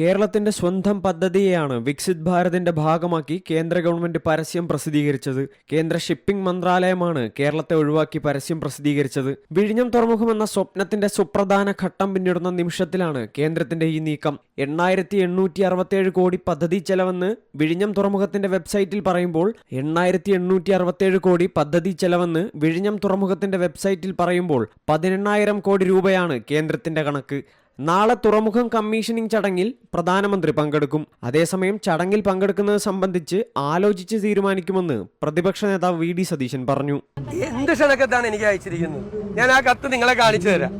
കേരളത്തിന്റെ സ്വന്തം പദ്ധതിയെയാണ് വികസിത് ഭാരതിന്റെ ഭാഗമാക്കി കേന്ദ്ര ഗവൺമെന്റ് പരസ്യം പ്രസിദ്ധീകരിച്ചത്. കേന്ദ്ര ഷിപ്പിംഗ് മന്ത്രാലയമാണ് കേരളത്തെ ഒഴിവാക്കി പരസ്യം പ്രസിദ്ധീകരിച്ചത്. വിഴിഞ്ഞം തുറമുഖം എന്ന സ്വപ്നത്തിന്റെ സുപ്രധാന ഘട്ടം പിന്നിടുന്ന നിമിഷത്തിലാണ് കേന്ദ്രത്തിന്റെ ഈ നീക്കം. എണ്ണായിരത്തി എണ്ണൂറ്റി അറുപത്തിയേഴ് കോടി പദ്ധതി ചെലവെന്ന് വിഴിഞ്ഞം തുറമുഖത്തിന്റെ വെബ്സൈറ്റിൽ പറയുമ്പോൾ എണ്ണായിരത്തി എണ്ണൂറ്റി അറുപത്തിയേഴ് കോടി പദ്ധതി ചെലവെന്ന് വിഴിഞ്ഞം തുറമുഖത്തിന്റെ വെബ്സൈറ്റിൽ പറയുമ്പോൾ പതിനെണ്ണായിരം കോടി രൂപയാണ് കേന്ദ്രത്തിന്റെ കണക്ക്. നാളെ തുറമുഖം കമ്മീഷനിംഗ് ചടങ്ങിൽ പ്രധാനമന്ത്രി പങ്കെടുക്കും. അതേസമയം ചടങ്ങിൽ പങ്കെടുക്കുന്നത് സംബന്ധിച്ച് ആലോചിച്ച് തീരുമാനിക്കുമെന്ന് പ്രതിപക്ഷ നേതാവ് വി ഡി സതീശൻ പറഞ്ഞു. എന്ത് ക്ഷണക്കത്താണ് എനിക്ക് അയച്ചിരിക്കുന്നത്? ഞാൻ ആ കത്ത് നിങ്ങളെ കാണിച്ചു തരാം.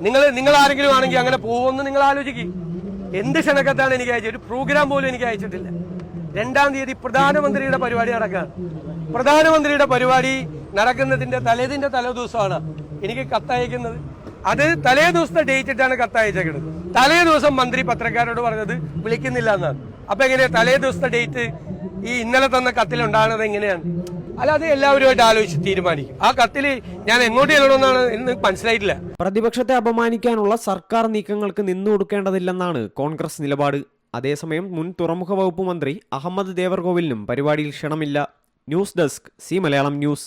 നിങ്ങൾ നിങ്ങൾ ആരെങ്കിലും ആണെങ്കിൽ അങ്ങനെ പോകുമെന്ന് നിങ്ങൾ ആലോചിക്കും. എന്ത് ക്ഷണക്കത്താണ് എനിക്ക് അയച്ചത്? ഒരു പ്രോഗ്രാം പോലും എനിക്ക് അയച്ചിട്ടില്ല. രണ്ടാം തീയതി പ്രധാനമന്ത്രിയുടെ പരിപാടി നടക്കുകയാണ്. പ്രധാനമന്ത്രിയുടെ പരിപാടി നടക്കുന്നതിന്റെ തലേതിന്റെ തലേ ദിവസമാണ് എനിക്ക് കത്തയക്കുന്നത്. അത് തലേ ദിവസത്തെ ഡേറ്റ് ഇട്ടാണ് കത്തയച്ചേക്കുന്നത് തലേ ദിവസം മന്ത്രി പത്രക്കാരോട് പറഞ്ഞത് വിളിക്കുന്നില്ല എന്നാണ്. അപ്പൊ എങ്ങനെയാ തലേ ദിവസത്തെ ഡേറ്റ് ഈ ഇന്നലെ തന്ന കത്തിൽ ഉണ്ടാകുന്നത് എങ്ങനെയാണ്? അല്ല അത് എല്ലാവരുമായിട്ട് ആലോചിച്ച് തീരുമാനിക്കും. ആ കത്തിൽ ഞാൻ എങ്ങോട്ട് ചെല്ലണമെന്നാണ് എന്ന് മനസ്സിലായിട്ടില്ല. പ്രതിപക്ഷത്തെ അപമാനിക്കാനുള്ള സർക്കാർ നീക്കങ്ങൾക്ക് നിന്നു കൊടുക്കേണ്ടതില്ലെന്നാണ് കോൺഗ്രസ് നിലപാട്. അതേസമയം മുൻ തുറമുഖ വകുപ്പ് മന്ത്രി അഹമ്മദ് ദേവർകോവിലിനും പരിപാടിയിൽ ക്ഷണമില്ല. News desk C Malayalam news.